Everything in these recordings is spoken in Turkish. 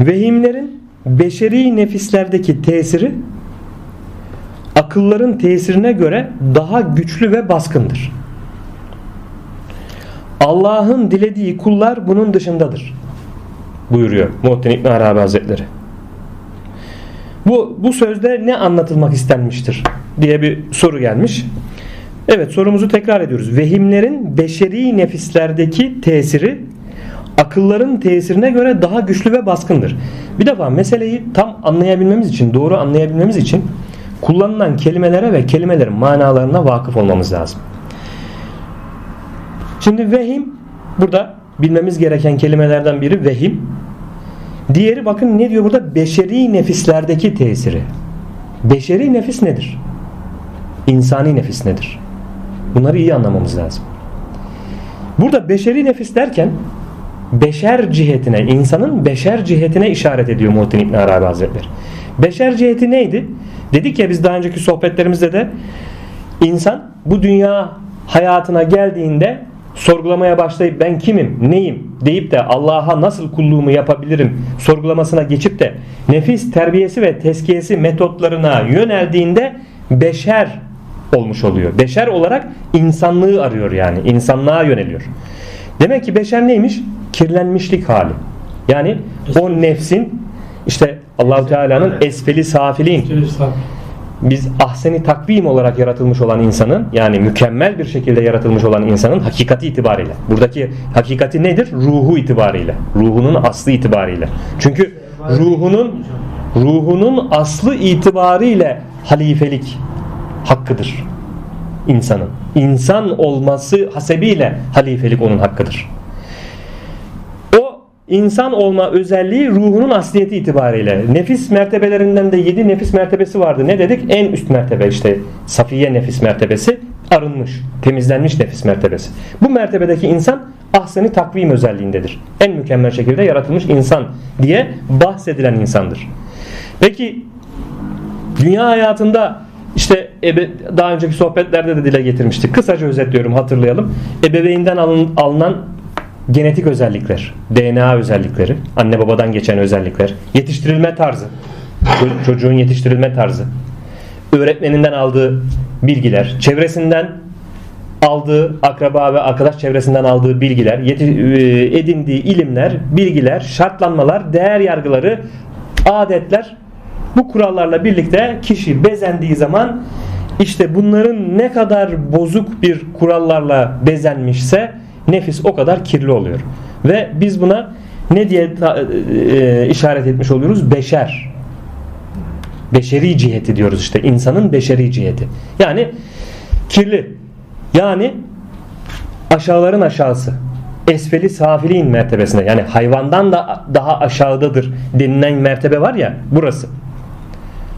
Vehimlerin beşeri nefislerdeki tesiri akılların tesirine göre daha güçlü ve baskındır. Allah'ın dilediği kullar bunun dışındadır. Buyuruyor Muhittin İbn Arabi Hazretleri. Bu, bu sözde ne anlatılmak istenmiştir diye bir soru gelmiş. Evet sorumuzu tekrar ediyoruz. Vehimlerin beşeri nefislerdeki tesiri akılların tesirine göre daha güçlü ve baskındır. Bir defa meseleyi tam anlayabilmemiz için, doğru anlayabilmemiz için kullanılan kelimelere ve kelimelerin manalarına vakıf olmamız lazım. Şimdi vehim burada bilmemiz gereken kelimelerden biri vehim. Diğeri bakın ne diyor burada? Beşeri nefislerdeki tesiri. Beşeri nefis nedir? İnsani nefis nedir? Bunları iyi anlamamız lazım. Burada beşeri nefis derken beşer cihetine, insanın beşer cihetine işaret ediyor Muhittin İbn Arabi Hazretleri. Beşer ciheti neydi? Dedik ya biz daha önceki sohbetlerimizde de insan bu dünya hayatına geldiğinde sorgulamaya başlayıp ben kimim, neyim deyip de Allah'a nasıl kulluğumu yapabilirim sorgulamasına geçip de nefis terbiyesi ve teskiyesi metotlarına yöneldiğinde beşer olmuş oluyor. Beşer olarak insanlığı arıyor yani. insanlığa yöneliyor. Demek ki beşer neymiş? Kirlenmişlik hali. Yani o nefsin işte Allahu Teala'nın esfeli safilin biz ahseni takvim olarak yaratılmış olan insanın yani mükemmel bir şekilde yaratılmış olan insanın hakikati itibariyle. Buradaki hakikati nedir? Ruhu itibariyle. Ruhunun aslı itibariyle. Çünkü ruhunun ruhunun aslı itibariyle halifelik hakkıdır insanın. İnsan olması hasebiyle halifelik onun hakkıdır. İnsan olma özelliği ruhunun asliyeti itibariyle. Nefis mertebelerinden de yedi nefis mertebesi vardı. Ne dedik? En üst mertebe işte safiye nefis mertebesi arınmış, temizlenmiş nefis mertebesi. Bu mertebedeki insan ahseni takvim özelliğindedir. En mükemmel şekilde yaratılmış insan diye bahsedilen insandır. Peki dünya hayatında işte ebe, daha önceki sohbetlerde de dile getirmiştik. Kısaca özetliyorum hatırlayalım. Ebeveynden alın, alınan genetik özellikler, DNA özellikleri, anne babadan geçen özellikler, yetiştirilme tarzı, çocuğun yetiştirilme tarzı, öğretmeninden aldığı bilgiler, çevresinden aldığı akraba ve arkadaş çevresinden aldığı bilgiler, e, edindiği ilimler, bilgiler, şartlanmalar, değer yargıları, adetler bu kurallarla birlikte kişi bezendiği zaman işte bunların ne kadar bozuk bir kurallarla bezenmişse nefis o kadar kirli oluyor. Ve biz buna ne diye ta, e, işaret etmiş oluyoruz? Beşer. Beşeri ciheti diyoruz işte. insanın beşeri ciheti. Yani kirli. Yani aşağıların aşağısı. Esfeli safiliğin mertebesine yani hayvandan da daha aşağıdadır denilen mertebe var ya burası.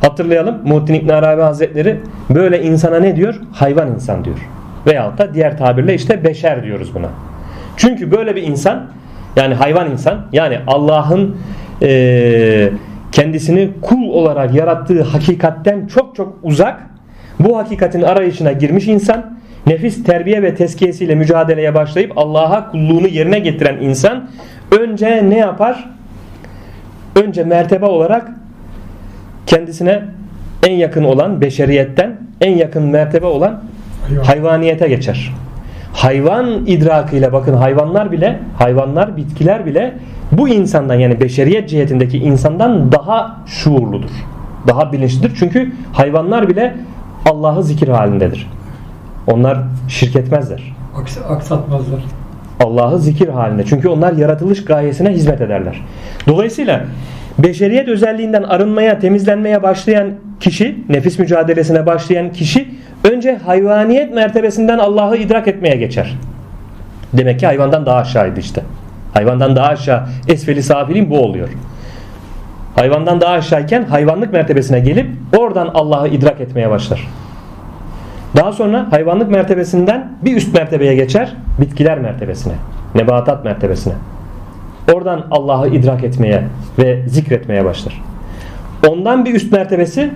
Hatırlayalım Muhittin İbn Arabi Hazretleri böyle insana ne diyor? Hayvan insan diyor. Veyahut da diğer tabirle işte beşer diyoruz buna. Çünkü böyle bir insan yani hayvan insan yani Allah'ın e, kendisini kul olarak yarattığı hakikatten çok çok uzak bu hakikatin arayışına girmiş insan nefis terbiye ve teskiyesiyle mücadeleye başlayıp Allah'a kulluğunu yerine getiren insan önce ne yapar? Önce mertebe olarak kendisine en yakın olan beşeriyetten en yakın mertebe olan hayvaniyete geçer. Hayvan idrakıyla bakın hayvanlar bile hayvanlar bitkiler bile bu insandan yani beşeriyet cihetindeki insandan daha şuurludur. Daha bilinçlidir. Çünkü hayvanlar bile Allah'ı zikir halindedir. Onlar şirk etmezler. Aksatmazlar. Allah'ı zikir halinde. Çünkü onlar yaratılış gayesine hizmet ederler. Dolayısıyla beşeriyet özelliğinden arınmaya, temizlenmeye başlayan kişi, nefis mücadelesine başlayan kişi önce hayvaniyet mertebesinden Allah'ı idrak etmeye geçer. Demek ki hayvandan daha aşağıydı işte. Hayvandan daha aşağı esfeli safilin bu oluyor. Hayvandan daha aşağıyken hayvanlık mertebesine gelip oradan Allah'ı idrak etmeye başlar. Daha sonra hayvanlık mertebesinden bir üst mertebeye geçer. Bitkiler mertebesine. Nebatat mertebesine. Oradan Allah'ı idrak etmeye ve zikretmeye başlar. Ondan bir üst mertebesi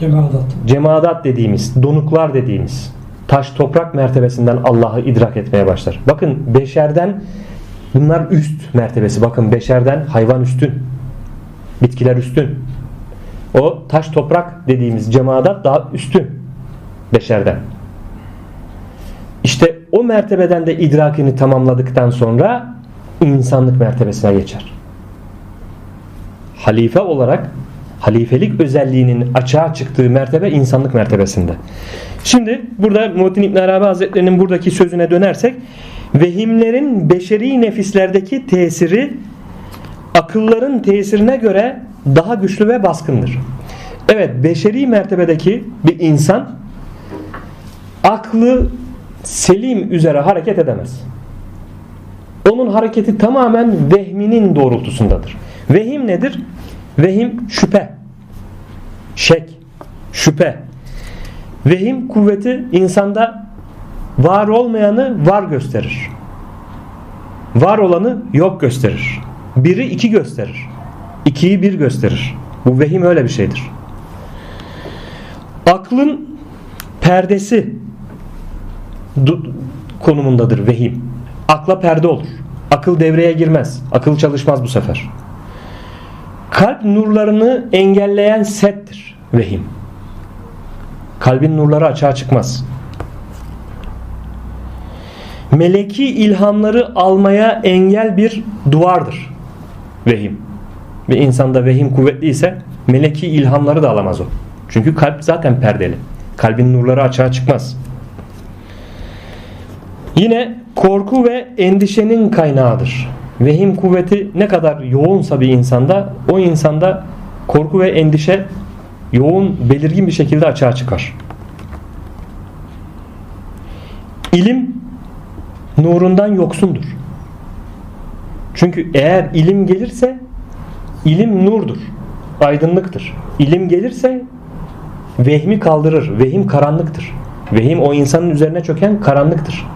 Cemaat. Cemaat dediğimiz, donuklar dediğimiz taş toprak mertebesinden Allah'ı idrak etmeye başlar. Bakın beşerden Bunlar üst mertebesi. Bakın beşerden hayvan üstün. Bitkiler üstün. O taş toprak dediğimiz cemaat daha üstün beşerden. İşte o mertebeden de idrakini tamamladıktan sonra insanlık mertebesine geçer. Halife olarak halifelik özelliğinin açığa çıktığı mertebe insanlık mertebesinde. Şimdi burada Muhittin İbn Arabi Hazretleri'nin buradaki sözüne dönersek vehimlerin beşeri nefislerdeki tesiri akılların tesirine göre daha güçlü ve baskındır. Evet beşeri mertebedeki bir insan aklı selim üzere hareket edemez. Onun hareketi tamamen vehminin doğrultusundadır. Vehim nedir? Vehim şüphe, şek, şüphe. Vehim kuvveti insanda var olmayanı var gösterir. Var olanı yok gösterir. Biri iki gösterir. İkiyi bir gösterir. Bu vehim öyle bir şeydir. Aklın perdesi konumundadır vehim. Akla perde olur. Akıl devreye girmez. Akıl çalışmaz bu sefer. Kalp nurlarını engelleyen settir vehim. Kalbin nurları açığa çıkmaz. Meleki ilhamları almaya engel bir duvardır vehim. Ve insanda vehim kuvvetliyse meleki ilhamları da alamaz o. Çünkü kalp zaten perdeli. Kalbin nurları açığa çıkmaz. Yine korku ve endişenin kaynağıdır. Vehim kuvveti ne kadar yoğunsa bir insanda o insanda korku ve endişe yoğun belirgin bir şekilde açığa çıkar. İlim nurundan yoksundur. Çünkü eğer ilim gelirse ilim nurdur, aydınlıktır. İlim gelirse vehmi kaldırır. Vehim karanlıktır. Vehim o insanın üzerine çöken karanlıktır.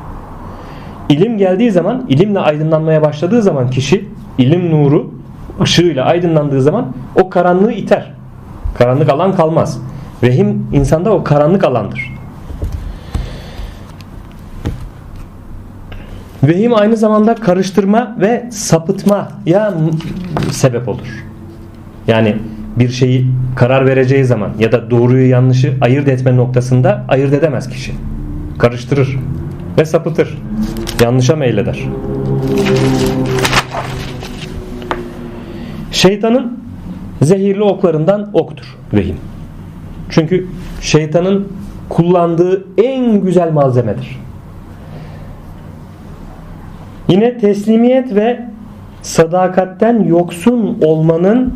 İlim geldiği zaman, ilimle aydınlanmaya başladığı zaman kişi ilim nuru ışığıyla aydınlandığı zaman o karanlığı iter. Karanlık alan kalmaz. Vehim insanda o karanlık alandır. Vehim aynı zamanda karıştırma ve sapıtmaya sebep olur. Yani bir şeyi karar vereceği zaman ya da doğruyu yanlışı ayırt etme noktasında ayırt edemez kişi. Karıştırır ve sapıtır. Yanlışa meyleder. Şeytanın zehirli oklarından oktur vehim. Çünkü şeytanın kullandığı en güzel malzemedir. Yine teslimiyet ve sadakatten yoksun olmanın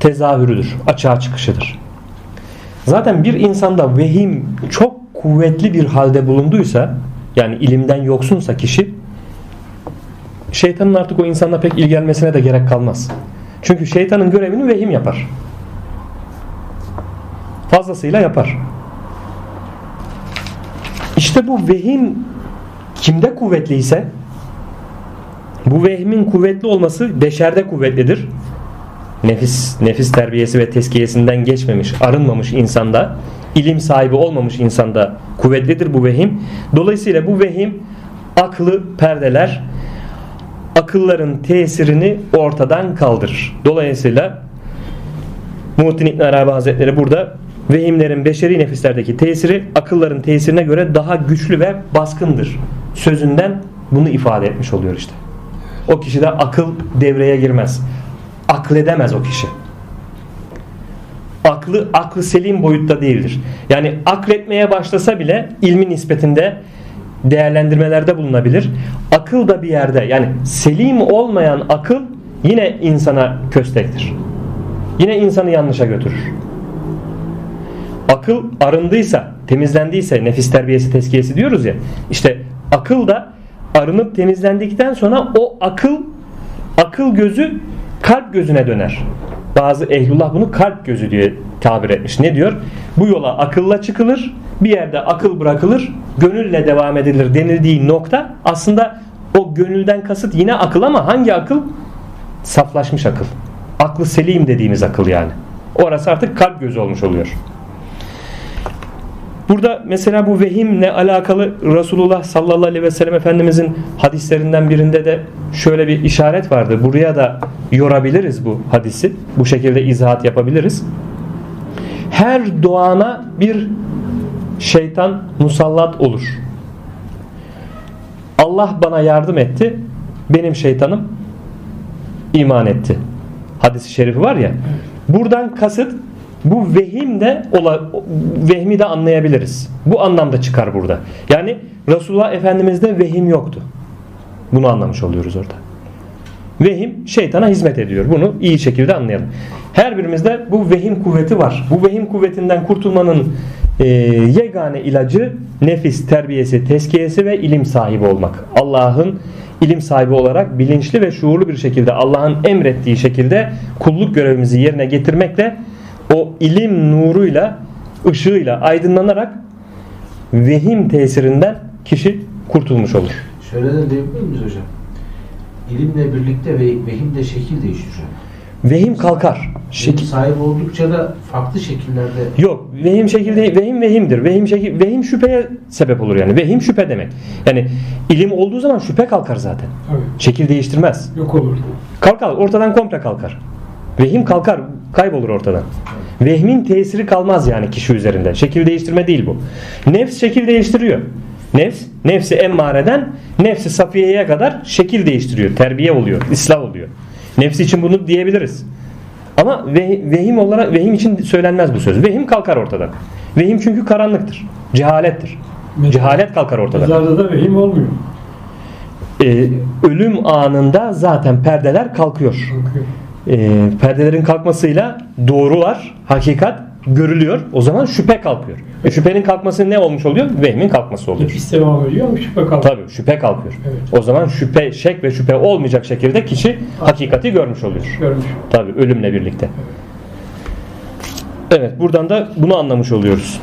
tezahürüdür, açığa çıkışıdır. Zaten bir insanda vehim çok kuvvetli bir halde bulunduysa yani ilimden yoksunsa kişi şeytanın artık o insanla pek ilgilenmesine de gerek kalmaz. Çünkü şeytanın görevini vehim yapar. Fazlasıyla yapar. İşte bu vehim kimde kuvvetliyse bu vehmin kuvvetli olması beşerde kuvvetlidir. Nefis, nefis terbiyesi ve teskiyesinden geçmemiş, arınmamış insanda, ilim sahibi olmamış insanda kuvvetlidir bu vehim. Dolayısıyla bu vehim aklı perdeler, akılların tesirini ortadan kaldırır. Dolayısıyla Muhittin İbn Arabi Hazretleri burada vehimlerin beşeri nefislerdeki tesiri akılların tesirine göre daha güçlü ve baskındır. Sözünden bunu ifade etmiş oluyor işte. O kişide akıl devreye girmez. Akledemez o kişi. Aklı aklı selim boyutta değildir. Yani akletmeye başlasa bile ilmin nispetinde değerlendirmelerde bulunabilir. Akıl da bir yerde yani selim olmayan akıl yine insana köstektir. Yine insanı yanlışa götürür. Akıl arındıysa, temizlendiyse nefis terbiyesi tezkiyesi diyoruz ya. İşte akıl da arınıp temizlendikten sonra o akıl akıl gözü kalp gözüne döner. Bazı ehlullah bunu kalp gözü diye tabir etmiş. Ne diyor? Bu yola akılla çıkılır, bir yerde akıl bırakılır, gönülle devam edilir denildiği nokta aslında o gönülden kasıt yine akıl ama hangi akıl? Saflaşmış akıl. Aklı selim dediğimiz akıl yani. Orası artık kalp gözü olmuş oluyor. Burada mesela bu vehimle alakalı Resulullah sallallahu aleyhi ve sellem Efendimizin hadislerinden birinde de şöyle bir işaret vardı. Buraya da yorabiliriz bu hadisi. Bu şekilde izahat yapabiliriz. Her doğana bir şeytan musallat olur. Allah bana yardım etti. Benim şeytanım iman etti. Hadis-i şerifi var ya. Buradan kasıt bu vehim de ola, vehmi de anlayabiliriz. Bu anlamda çıkar burada. Yani Resulullah Efendimiz'de vehim yoktu. Bunu anlamış oluyoruz orada. Vehim şeytana hizmet ediyor. Bunu iyi şekilde anlayalım. Her birimizde bu vehim kuvveti var. Bu vehim kuvvetinden kurtulmanın e, yegane ilacı nefis terbiyesi, tezkiyesi ve ilim sahibi olmak. Allah'ın ilim sahibi olarak bilinçli ve şuurlu bir şekilde Allah'ın emrettiği şekilde kulluk görevimizi yerine getirmekle o ilim nuruyla, ışığıyla aydınlanarak vehim tesirinden kişi kurtulmuş olur. Şöyle de diyebilir miyiz hocam? İlimle birlikte ve vehim de şekil değiştiriyor. Vehim kalkar. Şekil sahibi oldukça da farklı şekillerde Yok vehim şekilde vehim vehimdir. Vehim şekil vehim şüpheye sebep olur yani. Vehim şüphe demek. Yani ilim olduğu zaman şüphe kalkar zaten. Tabii. Şekil değiştirmez. Yok olur. Kalkar ortadan komple kalkar. Vehim kalkar, kaybolur ortadan. Vehmin tesiri kalmaz yani kişi üzerinde. Şekil değiştirme değil bu. Nefs şekil değiştiriyor. Nefs, nefsi emmareden nefsi safiyeye kadar şekil değiştiriyor. Terbiye oluyor, ıslah oluyor. Nefsi için bunu diyebiliriz. Ama ve- vehim olarak vehim için söylenmez bu söz. Vehim kalkar ortadan. Vehim çünkü karanlıktır. Cehalettir. Mezar- Cehalet kalkar ortadan. Mezarda da vehim olmuyor. Ee, ölüm anında zaten perdeler kalkıyor. Kalkıyor. E, perdelerin kalkmasıyla doğrular, hakikat görülüyor. O zaman şüphe kalkıyor. E, şüphenin kalkması ne olmuş oluyor? Vehmin kalkması oluyor. Nefis devam ediyor ama şüphe kalmıyor. Tabii şüphe kalkıyor. Evet. O zaman şüphe, şek ve şüphe olmayacak şekilde kişi hakikati görmüş oluyor. Görmüş. Tabii ölümle birlikte. Evet buradan da bunu anlamış oluyoruz.